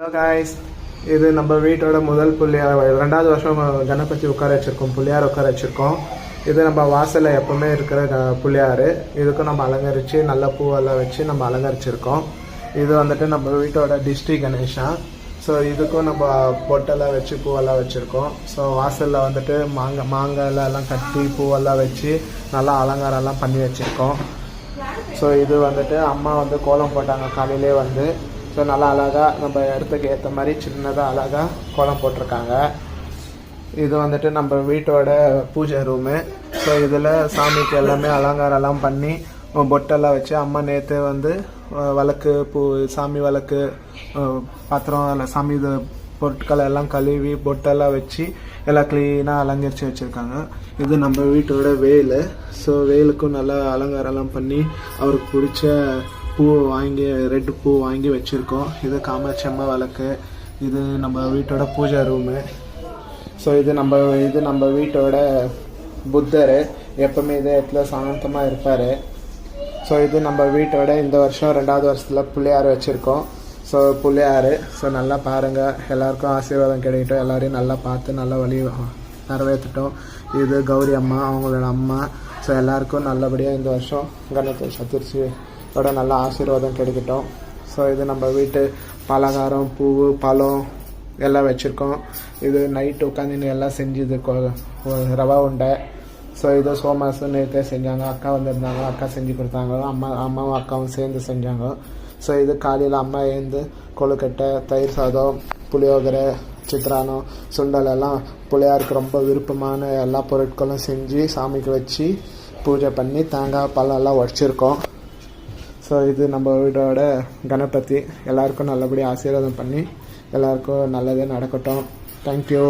Hello guys இது நம்ம வீட்டோட முதல் புள்ளியார் ரெண்டாவது வருஷம் கணபதி உட்கார வச்சிருக்கோம் புள்ளியார் உட்கார வச்சிருக்கோம். இது நம்ம வாசலில் எப்போவுமே இருக்கிற க- புள்ளியார் இதுக்கும் நம்ம அலங்கரித்து நல்ல பூவெல்லாம் வச்சு நம்ம அலங்கரிச்சிருக்கோம். இது வந்துட்டு நம்ம வீட்டோட டிஸ்ட்ரிக் கணேஷா. ஸோ இதுக்கும் நம்ம பொட்டெல்லாம் வச்சு பூவெல்லாம் வச்சுருக்கோம். ஸோ வாசலில் வந்துட்டு மாங்காய் மாங்காய்ல எல்லாம் கட்டி பூவெல்லாம் வச்சு நல்லா அலங்காரம்லாம் பண்ணி வச்சுருக்கோம். ஸோ இது வந்துட்டு அம்மா வந்து கோலம் போட்டாங்க காலையிலே வந்து. ஸோ நல்லா அழகாக நம்ம இடத்துக்கு ஏற்ற மாதிரி சின்னதாக அழகாக கோலம் போட்டிருக்காங்க. இது வந்துட்டு நம்ம வீட்டோட பூஜை ரூமு ஸோ இதில் சாமிக்கு எல்லாமே அலங்காரம்லாம் பண்ணி பொட்டெல்லாம் வச்சு அம்மா நேற்று வந்து வழக்கு விளக்கு பூ சாமி விளக்கு பாத்திரம் இல்லை சாமி இது பொருட்களை எல்லாம் கழுவி பொட்டெல்லாம் வச்சு எல்லாம் க்ளீனாக அலங்கரித்து வச்சுருக்காங்க. இது நம்ம வீட்டோட வேலு. ஸோ வேலுக்கும் நல்லா அலங்காரம்லாம் பண்ணி அவருக்கு பிடிச்ச பூ வாங்கி ரெட்டு பூ வாங்கி வச்சுருக்கோம். இது காமாட்சி அம்மா விளக்கு இது நம்ம வீட்டோட பூஜை ரூமு ஸோ இது நம்ம இது நம்ம வீட்டோட புத்தர். எப்பவுமே இதே இடத்துல சாந்தமாக இருப்பார். ஸோ இது நம்ம வீட்டோட இந்த வருஷம் ரெண்டாவது வருஷத்தில் பிள்ளையார் வச்சுருக்கோம். ஸோ பிள்ளையார். ஸோ நல்லா பாருங்கள் எல்லாருக்கும் ஆசீர்வாதம் கிடைக்கட்டும். எல்லாரையும் நல்லா பார்த்து நல்லா வழி நிறைவேற்றிட்டோம் இது கௌரி அம்மா அவங்களோட அம்மா. ஸோ எல்லாருக்கும் நல்லபடியாக இந்த வருஷம் கணேச சதுர்த்தியோட நல்ல ஆசீர்வாதம் கிடைக்கட்டும். ஸோ இது நம்ம வீட்டு பலகாரம் பூ பழம் எல்லாம் வச்சுருக்கோம். இது நைட்டு உட்காந்து எல்லாம் செஞ்சுது ரவா உண்டை. ஸோ இது சோமாசு நேற்று செஞ்சாங்க. அக்கா வந்திருந்தாங்க. அக்கா செஞ்சு கொடுத்தாங்க. அம்மா அம்மாவும் அக்காவும் சேர்ந்து செஞ்சாங்க. ஸோ இது காலையில் அம்மா எழுந்து கொழுக்கட்டை தயிர் சாதம் புளியோகரை சித்ரானம் சுண்டல் எல்லாம் புளியாருக்கு ரொம்ப விருப்பமான எல்லா பொருட்களும் செஞ்சு சாமிக்கு வச்சு பூஜை பண்ணி தேங்காய் பழம் எல்லாம் உடச்சிருக்கோம். ஸோ இது நம்ம வீடோட கணபதி. எல்லாருக்கும் நல்லபடியாக ஆசீர்வாதம் பண்ணி எல்லாருக்கும் நல்லதே நடக்கட்டும். தேங்க்யூ